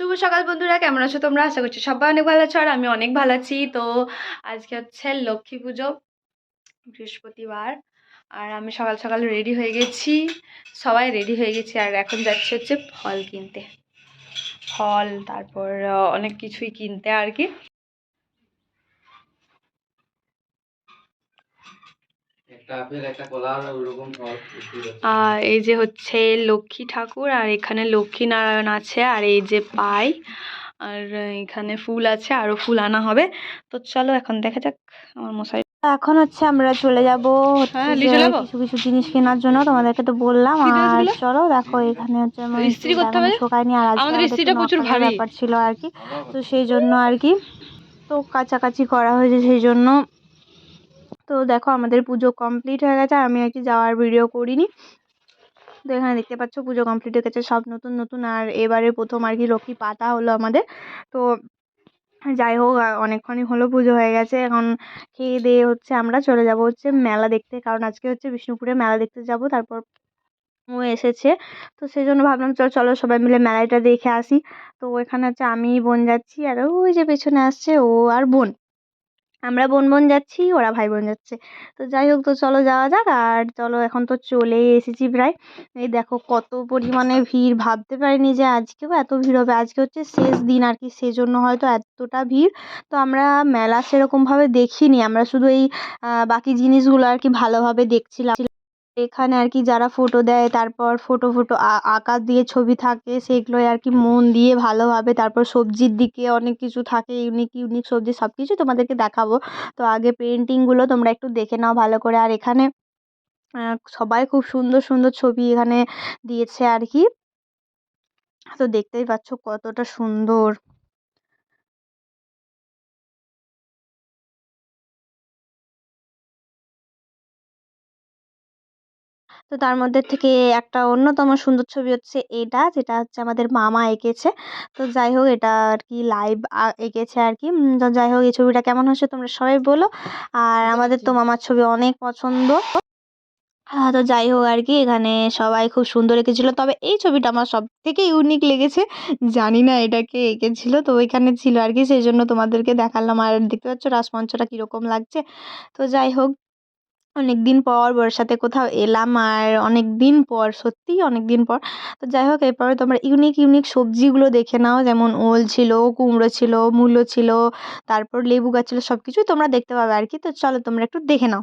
শুভ সকাল বন্ধুরা, কেমন আছো তোমরা? আশা করছি সবাই অনেক ভালো আছো আর আমি অনেক ভালো আছি। তো আজকে হচ্ছে লক্ষ্মী পুজো, বৃহস্পতিবার, আর আমি সকাল সকাল রেডি হয়ে গেছি। সবাই রেডি হয়ে গেছি আর এখন যাচ্ছে হচ্ছে ফল কিনতে। ফল, তারপর অনেক কিছুই কিনতে আর কি একটা আপেল একটা কলা আর এই যে হচ্ছে লক্ষ্মী ঠাকুর আর এখানে লক্ষ্মী নারায়ণ আছে আর এই যে পাই আর এখানে ফুল আছে আরও ফুল আনা হবে। তো চলো এখন দেখা যাক আমার মশাই। এখন হচ্ছে আমরা চলে যাব হ্যাঁ? কিছু কিছু জিনিস কেনার জন্য। তোমাদেরকে তো বললাম। আর চলো দেখো এখানে হচ্ছে আমার ইস্ত্রি করতে হবে? শোকায়নি আর আমাদের ইস্ত্রিটা প্রচুর ভারী। ব্যাপার ছিল আর কি। তো সেই জন্য আর কি। তো কাছাকাছি করা হয়েছে সেই জন্য। তো দেখো আমাদের পুজো কমপ্লিট হয়ে গেছে আমি আর কি যাওয়ার ভিডিও করিনি। তো এখানে দেখতে পাচ্ছ পুজো কমপ্লিট হয়ে গেছে, সব নতুন নতুন, আর এবারে প্রথম আর কি লক্ষ্মী পাতা হলো আমাদের। তো যাই হোক অনেকক্ষণই হলো পুজো হয়ে গেছে, এখন খেয়ে দিয়ে হচ্ছে আমরা চলে যাব হচ্ছে মেলা দেখতে, কারণ আজকে হচ্ছে বিষ্ণুপুরে মেলা দেখতে যাব, তারপর ও এসেছে। তো সেই জন্য ভাবলাম, চল, চলো সবাই মিলে মেলাটা দেখে আসি। তো এখানে হচ্ছে আমি বোন যাচ্ছি, আর ওই যে পেছনে আসছে ও আর বোন। আমরা বোন বোন যাচ্ছি, ওরা ভাই বোন যাচ্ছে। তো যাই হোক, তো চলো যাওয়া যাক, আর চলো এখন তো চলেই এসেছি প্রায়। এই দেখো কত পরিমাণে ভিড়, ভাবতে পারিনি যে আজকেও এত ভিড় হবে। আজকে হচ্ছে শেষ দিন আর কি, সেজন্য হয়তো এতটা ভিড়। তো আমরা মেলা সেরকমভাবে দেখিনি, আমরা শুধু এই বাকি জিনিসগুলো আর কি ভালোভাবে দেখছিলাম। এখানে আর কি যারা ফটো দেয়, তারপর ফটো ফটো আঁকা দিয়ে ছবি থাকে সেগুলোই আর কি মন দিয়ে ভালোভাবে, তারপর সবজির দিকে অনেক কিছু থাকে ইউনিক ইউনিক সবজি সব কিছু তোমাদেরকে দেখাবো। তো আগে পেন্টিংগুলো তোমরা একটু দেখে নাও ভালো করে। আর এখানে সবাই খুব সুন্দর সুন্দর ছবি এখানে দিয়েছে আর কি। তো দেখতেই পাচ্ছ কতটা সুন্দর। তো তার মধ্যে থেকে একটা অন্যতম সুন্দর ছবি হচ্ছে এটা যেটা হচ্ছে আমাদের মামা এঁকেছে। তো যাই হোক এটা আর কি লাইভ এঁকেছে আর কি তো যাই হোক এই ছবিটা কেমন হচ্ছে তোমরা সবাই বলো। আর আমাদের তো মামার ছবি অনেক পছন্দ। তো যাই হোক আর কি এখানে সবাই খুব সুন্দর এঁকেছিলো। তবে এই ছবিটা আমার সব থেকে ইউনিক লেগেছে। জানি না এটাকে এঁকেছিল তো ওইখানে ছিল আর কি সেই জন্য তোমাদেরকে দেখালাম। আর দেখতে পাচ্ছ রাসমঞ্চটা কীরকম লাগছে। তো যাই হোক অনেক দিন পর বউয়ের সাথে কোথাও এলাম আর অনেক দিন পর, সত্যিই অনেক দিন পর। তো যাই হোক, এরপরে তোমরা ইউনিক ইউনিক সবজিগুলো দেখে নাও। যেমন ওল ছিল, কুমড়ো ছিল, মূলো ছিল, তারপর লেবু গাছ ছিল সব কিছুই তোমরা দেখতে পাবে আর কি। তো চলো তোমরা একটু দেখে নাও।